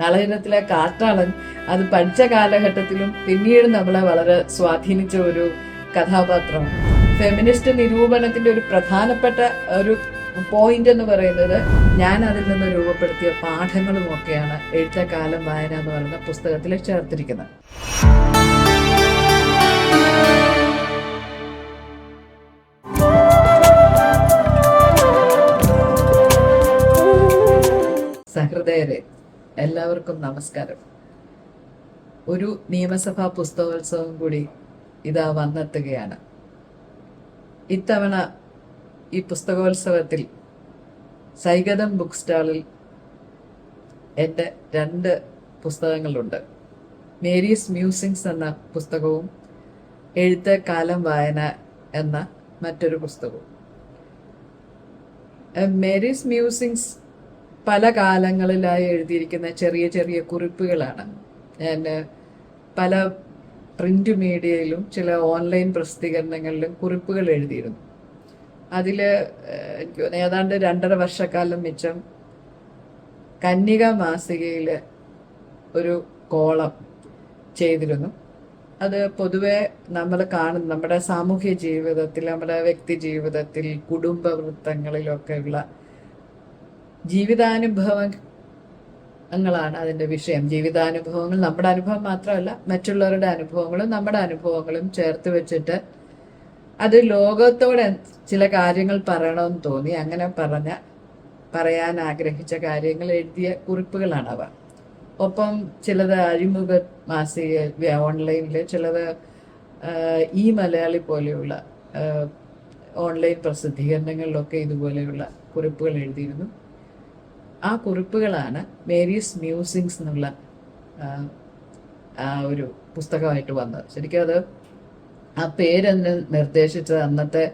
നളചരിത്രത്തിലെ കാട്ടാളൻ അത് പഠിച്ച കാലഘട്ടത്തിലും പിന്നീട് നമ്മളെ വളരെ സ്വാധീനിച്ച ഒരു കഥാപാത്രമാണ്. ഫെമിനിസ്റ്റ് നിരൂപണത്തിന്റെ ഒരു പ്രധാനപ്പെട്ട ഒരു പോയിന്റ് എന്ന് പറയുന്നത് ഞാൻ അതിൽ നിന്ന് രൂപപ്പെടുത്തിയ പാഠങ്ങളും ഒക്കെയാണ് എഴുത്തക്കാലം വായന എന്ന് പറയുന്ന പുസ്തകത്തിൽ ചേർത്തിരിക്കുന്നത്. സഹൃദയരെ എല്ലാവർക്കും നമസ്കാരം. ഒരു നിയമസഭാ പുസ്തകോത്സവം കൂടി ഇതാ വന്നെത്തുകയാണ്. ഇത്തവണ ഈ പുസ്തകോത്സവത്തിൽ സൈഗതം ബുക്ക് സ്റ്റാളിൽ എന്റെ രണ്ട് പുസ്തകങ്ങളുണ്ട്. മേരീസ് മ്യൂസിങ്സ് എന്ന പുസ്തകവും എഴുത്ത് കാലം വായന എന്ന മറ്റൊരു പുസ്തകവും. മേരീസ് മ്യൂസിങ്സ് പല കാലങ്ങളിലായി എഴുതിയിരിക്കുന്ന ചെറിയ ചെറിയ കുറിപ്പുകളാണ്. ഞാൻ പല പ്രിന്റ് മീഡിയയിലും ചില ഓൺലൈൻ പ്രസിദ്ധീകരണങ്ങളിലും കുറിപ്പുകൾ എഴുതിയിരുന്നു. അതിൽ എനിക്ക് ഏതാണ്ട് രണ്ടര വർഷക്കാലം മിച്ചം കന്യക മാസികയിൽ ഒരു കോളം ചെയ്തിരുന്നു. അത് പൊതുവെ നമ്മൾ കാണുന്ന നമ്മുടെ സാമൂഹ്യ ജീവിതത്തിൽ നമ്മുടെ വ്യക്തി ജീവിതത്തിൽ കുടുംബ വൃത്തങ്ങളിലൊക്കെ ഉള്ള ജീവിതാനുഭവങ്ങളാണ് അതിന്റെ വിഷയം. ജീവിതാനുഭവങ്ങൾ നമ്മുടെ അനുഭവം മാത്രമല്ല മറ്റുള്ളവരുടെ അനുഭവങ്ങളും നമ്മുടെ അനുഭവങ്ങളും ചേർത്ത് വെച്ചിട്ട് അത് ലോകത്തോടെ ചില കാര്യങ്ങൾ പറയണമെന്ന് തോന്നി. അങ്ങനെ പറഞ്ഞ പറയാൻ ആഗ്രഹിച്ച കാര്യങ്ങൾ എഴുതിയ കുറിപ്പുകളാണ് അവ. ഒപ്പം ചിലത് അഴിമുഖ മാസിക ഓൺലൈനിൽ ചിലത് ഈ മലയാളി പോലെയുള്ള ഓൺലൈൻ പ്രസിദ്ധീകരണങ്ങളിലൊക്കെ ഇതുപോലെയുള്ള കുറിപ്പുകൾ എഴുതിയിരുന്നു. ആ കുറിപ്പുകളാണ് വേരിയസ് മ്യൂസിങ്സ് എന്നുള്ള ഒരു പുസ്തകമായിട്ട് വന്നത്. ശരിക്കും അത് ആ പേരെന്നെ നിർദ്ദേശിച്ചത് അന്നത്തെ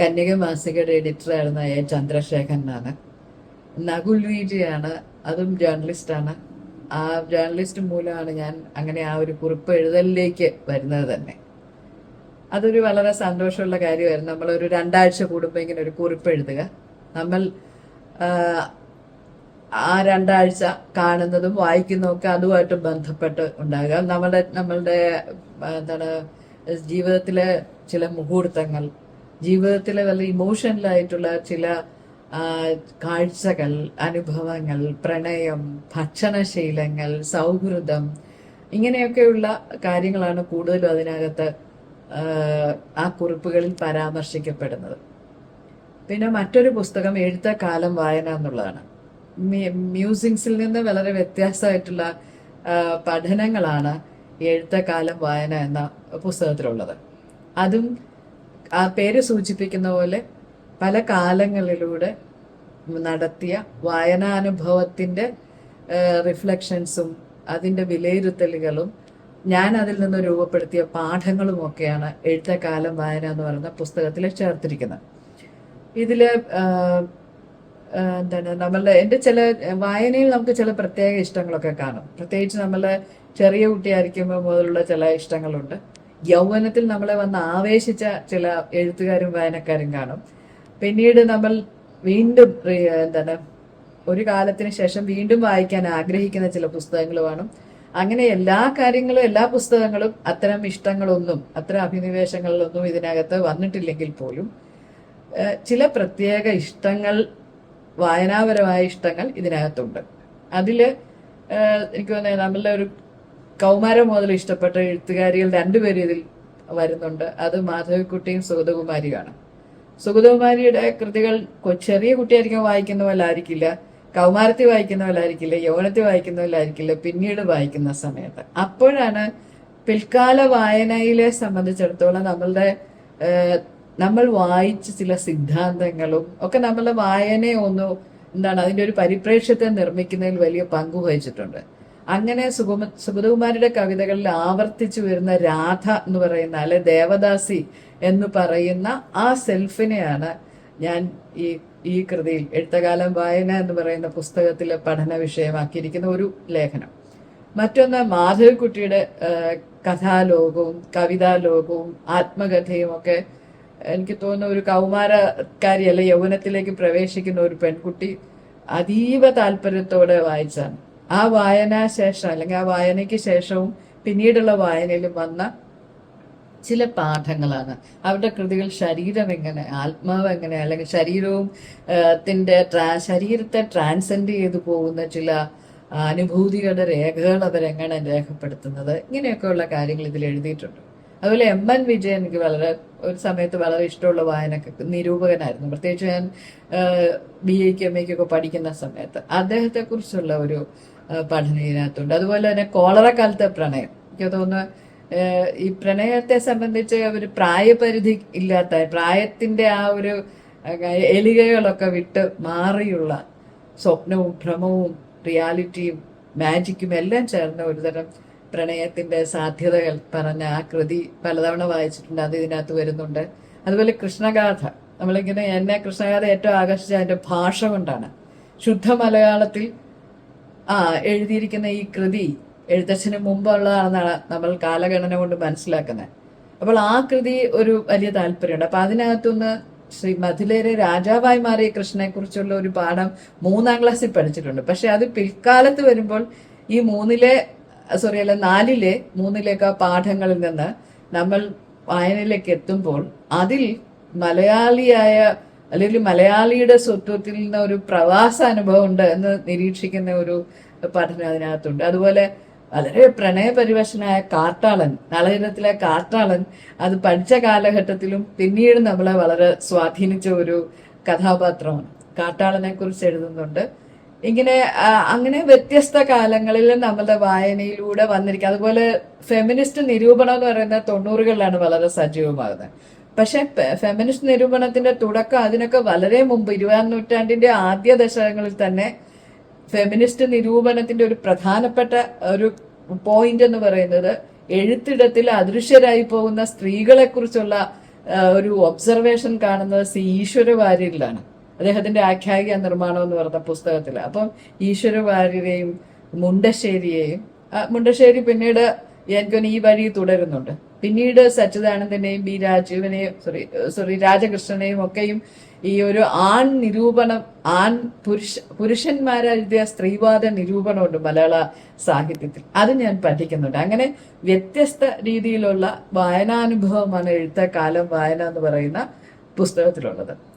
കന്യക മാസികയുടെ എഡിറ്റർ എഡിറ്ററായിരുന്ന എ ചന്ദ്രശേഖരനാണ്. നകുൽ വീജിയാണ് അതും ജേർണലിസ്റ്റാണ് ആ ജേർണലിസ്റ്റ് മൂലമാണ് ഞാൻ അങ്ങനെ ആ ഒരു കുറിപ്പ് എഴുതലിലേക്ക് വരുന്നത് തന്നെ. അതൊരു വളരെ സന്തോഷമുള്ള കാര്യമായിരുന്നു. നമ്മളൊരു രണ്ടാഴ്ച കൂടുമ്പോൾ ഇങ്ങനെ ഒരു കുറിപ്പ് എഴുതുക. നമ്മൾ ആ, രണ്ടാഴ്ച കാണുന്നതും വായിക്കുന്നതും അതുമായിട്ട് ബന്ധപ്പെട്ട് ഉണ്ടാകാം നമ്മുടെ നമ്മളുടെ എന്താണ് ജീവിതത്തിലെ ചില മുഹൂർത്തങ്ങൾ ജീവിതത്തിലെ വല്ല ഇമോഷണലായിട്ടുള്ള ചില കാഴ്ചകൾ അനുഭവങ്ങൾ പ്രണയം ഭക്ഷണശീലങ്ങൾ സൗഹൃദം ഇങ്ങനെയൊക്കെയുള്ള കാര്യങ്ങളാണ് കൂടുതലും അതിനകത്ത് ആ, കുറിപ്പുകളിൽ പരാമർശിക്കപ്പെടുന്നത്. പിന്നെ മറ്റൊരു പുസ്തകം എഴുത്ത കാലം വായന എന്നുള്ളതാണ്. മ്യൂസിങ്സിൽ നിന്ന് വളരെ വ്യത്യാസമായിട്ടുള്ള പഠനങ്ങളാണ് എഴുത്തക്കാലം വായന എന്ന പുസ്തകത്തിലുള്ളത്. അതും ആ പേര് സൂചിപ്പിക്കുന്ന പോലെ പല കാലങ്ങളിലൂടെ നടത്തിയ വായനാനുഭവത്തിന്റെ റിഫ്ലക്ഷൻസും അതിന്റെ വിലയിരുത്തലുകളും ഞാൻ അതിൽ നിന്ന് രൂപപ്പെടുത്തിയ പാഠങ്ങളും ഒക്കെയാണ് എഴുത്ത വായന എന്ന് പറയുന്ന പുസ്തകത്തിൽ ചേർത്തിരിക്കുന്നത്. ആ, എന്താണ് നമ്മളുടെ എന്റെ ചില വായനയിൽ നമുക്ക് ചില പ്രത്യേക ഇഷ്ടങ്ങളൊക്കെ കാണും. പ്രത്യേകിച്ച് നമ്മളെ ചെറിയ കുട്ടിയായിരിക്കുമ്പോൾ മുതലുള്ള ചില ഇഷ്ടങ്ങളുണ്ട്. യൗവനത്തിൽ നമ്മളെ വന്ന് ആവേശിച്ച ചില എഴുത്തുകാരും വായനക്കാരും കാണും. പിന്നീട് നമ്മൾ വീണ്ടും എന്താണ് ഒരു കാലത്തിന് ശേഷം വീണ്ടും വായിക്കാൻ ആഗ്രഹിക്കുന്ന ചില പുസ്തകങ്ങൾ കാണും. അങ്ങനെ എല്ലാ കാര്യങ്ങളും എല്ലാ പുസ്തകങ്ങളും അത്തരം ഇഷ്ടങ്ങളൊന്നും അത്തരം അഭിനിവേശങ്ങളിലൊന്നും ഇതിനകത്ത് വന്നിട്ടില്ലെങ്കിൽ പോലും ചില പ്രത്യേക ഇഷ്ടങ്ങൾ വായനാപരമായ ഇഷ്ടങ്ങൾ ഇതിനകത്തുണ്ട്. അതിൽ എനിക്ക് തോന്നുന്നത് നമ്മളുടെ ഒരു കൗമാരം മുതൽ ഇഷ്ടപ്പെട്ട എഴുത്തുകാരികൾ രണ്ടുപേരും ഇതിൽ വരുന്നുണ്ട്. അത് മാധവിക്കുട്ടിയും സുഗതകുമാരിയുമാണ്. സുഗതകുമാരിയുടെ കൃതികൾ ചെറിയ കുട്ടിയായിരിക്കും വായിക്കുന്ന പോലെ ആയിരിക്കില്ല. കൗമാരത്തിൽ വായിക്കുന്ന പോലെ ആയിരിക്കില്ല. യൗവനത്തിൽ വായിക്കുന്ന പോലെ ആയിരിക്കില്ല. പിന്നീട് വായിക്കുന്ന സമയത്ത്. അപ്പോഴാണ് പിൽക്കാല വായനയിലെ സംബന്ധിച്ചിടത്തോളം നമ്മളുടെ നമ്മൾ വായിച്ച ചില സിദ്ധാന്തങ്ങളും ഒക്കെ നമ്മളെ വായനയെ ഒന്ന് എന്താണ് അതിന്റെ ഒരു പരിപ്രേക്ഷ്യത്തെ നിർമ്മിക്കുന്നതിൽ വലിയ പങ്ക് വഹിച്ചിട്ടുണ്ട്. അങ്ങനെ സുഗമ സുഗതകുമാരുടെ കവിതകളിൽ ആവർത്തിച്ചു വരുന്ന രാധ എന്ന് പറയുന്ന അല്ലെ ദേവദാസി എന്ന് പറയുന്ന ആ സെൽഫിനെയാണ് ഞാൻ ഈ ഈ കൃതിയിൽ എഴുത്തകാലം വായന എന്ന് പറയുന്ന പുസ്തകത്തിലെ പഠന വിഷയമാക്കിയിരിക്കുന്ന ഒരു ലേഖനം. മറ്റൊന്ന് മാധവിക്കുട്ടിയുടെ കഥാലോകവും കവിതാലോകവും ആത്മകഥയും ഒക്കെ എനിക്ക് തോന്നുന്നു ഒരു കൗമാരക്കാരി അല്ലെ യൗവനത്തിലേക്ക് പ്രവേശിക്കുന്ന ഒരു പെൺകുട്ടി അതീവ താല്പര്യത്തോടെ വായിച്ചാണ്. ആ വായനാശേഷം അല്ലെങ്കിൽ ആ വായനയ്ക്ക് ശേഷവും പിന്നീടുള്ള വായനയിലും വന്ന ചില പാഠങ്ങളാണ്. അവരുടെ കൃതികൾ ശരീരം എങ്ങനെ ആത്മാവ് എങ്ങനെ അല്ലെങ്കിൽ ശരീരവും ത്തിന്റെ ട്രാ- ശരീരത്തെ ട്രാൻസെൻഡ് ചെയ്തു പോകുന്ന ചില അനുഭൂതികളുടെ രേഖകൾ അവരെങ്ങനെ രേഖപ്പെടുത്തുന്നത്? ഇങ്ങനെയൊക്കെയുള്ള കാര്യങ്ങൾ ഇതിൽ എഴുതിയിട്ടുണ്ട്. അതുപോലെ എം എൻ വിജയൻ എനിക്ക് വളരെ ഒരു സമയത്ത് വളരെ ഇഷ്ടമുള്ള വായന നിരൂപകനായിരുന്നു. പ്രത്യേകിച്ച് ഞാൻ ബി എക്ക് എം എക്കൊക്കെ പഠിക്കുന്ന സമയത്ത് അദ്ദേഹത്തെ കുറിച്ചുള്ള ഒരു പഠനം ഇതിനകത്തുണ്ട്. അതുപോലെ തന്നെ കോളറ കാലത്തെ പ്രണയം. എനിക്ക് തോന്നുന്നു ഈ പ്രണയത്തെ സംബന്ധിച്ച് ഒരു പ്രായപരിധി ഇല്ലാത്ത പ്രായത്തിന്റെ ആ ഒരു എലികകളൊക്കെ വിട്ട് മാറിയുള്ള സ്വപ്നവും ഭ്രമവും റിയാലിറ്റിയും മാജിക്കും എല്ലാം ചേർന്ന ഒരുതരം പ്രണയത്തിന്റെ സാധ്യതകൾ പറഞ്ഞ ആ കൃതി പലതവണ വായിച്ചിട്ടുണ്ട് അത് ഇതിനകത്ത് വരുന്നുണ്ട്. അതുപോലെ കൃഷ്ണഗാഥ. നമ്മളിങ്ങനെ എന്നെ കൃഷ്ണഗാഥ ഏറ്റവും ആകർഷിച്ച അതിന്റെ ഭാഷ കൊണ്ടാണ്. ശുദ്ധ മലയാളത്തിൽ ആ എഴുതിയിരിക്കുന്ന ഈ കൃതി എഴുത്തച്ഛന് മുമ്പുള്ളതാണെന്നാണ് നമ്മൾ കാലഗണന കൊണ്ട് മനസ്സിലാക്കുന്നത്. അപ്പോൾ ആ കൃതി ഒരു വലിയ താല്പര്യമുണ്ട്. അപ്പൊ അതിനകത്തുനിന്ന് ശ്രീ മധുലേരെ രാജാവായി മാറിയ കൃഷ്ണനെ കുറിച്ചുള്ള ഒരു പാഠം മൂന്നാം ക്ലാസ്സിൽ പഠിച്ചിട്ടുണ്ട്. പക്ഷെ അത് പിൽക്കാലത്ത് വരുമ്പോൾ ഈ മൂന്നിലെ സോറി അല്ല നാലിലെ മൂന്നിലേക്ക് പാഠങ്ങളിൽ നിന്ന് നമ്മൾ വായനയിലേക്ക് എത്തുമ്പോൾ അതിൽ മലയാളിയായ അല്ലെങ്കിൽ മലയാളിയുടെ സ്വത്വത്തിൽ നിന്ന് ഒരു പ്രവാസ അനുഭവം ഉണ്ട് എന്ന് നിരീക്ഷിക്കുന്ന ഒരു പഠനം അതിനകത്തുണ്ട്. അതുപോലെ വളരെ പ്രണയപരിവശനായ കാട്ടാളൻ നളചരിതത്തിലെ കാട്ടാളൻ അത് പഠിച്ച കാലഘട്ടത്തിലും പിന്നീട് നമ്മളെ വളരെ സ്വാധീനിച്ച ഒരു കഥാപാത്രമാണ്. കാട്ടാളനെ കുറിച്ച് എഴുതുന്നുണ്ട്. ഇങ്ങനെ അങ്ങനെ വ്യത്യസ്ത കാലങ്ങളിൽ നമ്മളുടെ വായനയിലൂടെ വന്നിരിക്കുക അതുപോലെ ഫെമിനിസ്റ്റ് നിരൂപണം എന്ന് പറയുന്നത് തൊണ്ണൂറുകളിലാണ് വളരെ സജീവമാകുന്നത്. പക്ഷെ ഫെമിനിസ്റ്റ് നിരൂപണത്തിന്റെ തുടക്കം അതിനൊക്കെ വളരെ മുമ്പ് ഇരുപതാം നൂറ്റാണ്ടിന്റെ ആദ്യ ദശകങ്ങളിൽ തന്നെ ഫെമിനിസ്റ്റ് നിരൂപണത്തിന്റെ ഒരു പ്രധാനപ്പെട്ട ഒരു പോയിന്റ് എന്ന് പറയുന്നത് എഴുത്തിടത്തിൽ അദൃശ്യരായി പോകുന്ന സ്ത്രീകളെ കുറിച്ചുള്ള ഒരു ഒബ്സർവേഷൻ കാണുന്നത് സി ഈശ്വര വാര്യരിലാണ്. അദ്ദേഹത്തിന്റെ ആഖ്യായിക നിർമ്മാണം എന്ന് പറഞ്ഞ പുസ്തകത്തിൽ അപ്പം ഈശ്വര വാര്യരെയും മുണ്ടശ്ശേരിയെയും മുണ്ടശ്ശേരി പിന്നീട് എനിക്കൊന്ന് ഈ വഴി തുടരുന്നുണ്ട്. പിന്നീട് സച്ചിദാനന്ദനെയും ബി രാജീവനെയും സോറി സോറി രാജകൃഷ്ണനെയും ഒക്കെയും ഈ ഒരു ആൺ നിരൂപണം ആൺ പുരുഷ പുരുഷന്മാരെഴുതിയ സ്ത്രീവാദ നിരൂപണമുണ്ട് മലയാള സാഹിത്യത്തിൽ. അത് ഞാൻ പഠിക്കുന്നുണ്ട്. അങ്ങനെ വ്യത്യസ്ത രീതിയിലുള്ള വായനാനുഭവമാണ് എഴുത്ത കാലം വായന എന്ന് പറയുന്ന പുസ്തകത്തിലുള്ളത്.